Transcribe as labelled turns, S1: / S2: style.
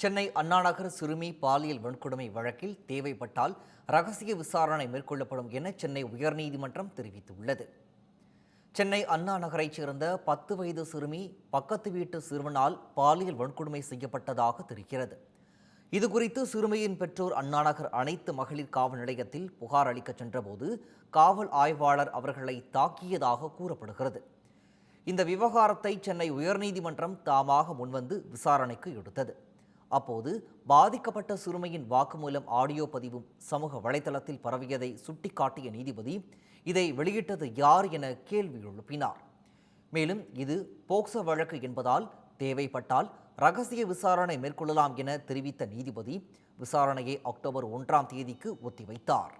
S1: சென்னை அண்ணாநகர் சிறுமி பாலியல் வன்கொடுமை வழக்கில் தேவைப்பட்டால் ரகசிய விசாரணை மேற்கொள்ளப்படும் என சென்னை உயர்நீதிமன்றம் தெரிவித்துள்ளது. சென்னை அண்ணா நகரைச் சேர்ந்த பத்து வயது சிறுமி பக்கத்து வீட்டு சிறுவனால் பாலியல் வன்கொடுமை செய்யப்பட்டதாக தெரிகிறது. இதுகுறித்து சிறுமியின் பெற்றோர் அண்ணாநகர் அனைத்து மகளிர் காவல் நிலையத்தில் புகார் அளிக்கச் சென்றபோது காவல் ஆய்வாளர் அவர்களை தாக்கியதாக கூறப்படுகிறது. இந்த விவகாரத்தை சென்னை உயர்நீதிமன்றம் தாமாக முன்வந்து விசாரணைக்கு எடுத்தது. அப்போது பாதிக்கப்பட்ட சிறுமியின் வாக்குமூலம் ஆடியோ பதிவும் சமூக வலைதளத்தில் பரவியதை சுட்டிக்காட்டிய நீதிபதி இதை வெளியிட்டது யார் என கேள்வி எழுப்பினார். மேலும் இது போக்சோ வழக்கு என்பதால் தேவைப்பட்டால் ரகசிய விசாரணை மேற்கொள்ளலாம் என தெரிவித்த நீதிபதி விசாரணையை அக்டோபர் ஒன்றாம் தேதிக்கு ஒத்திவைத்தார்.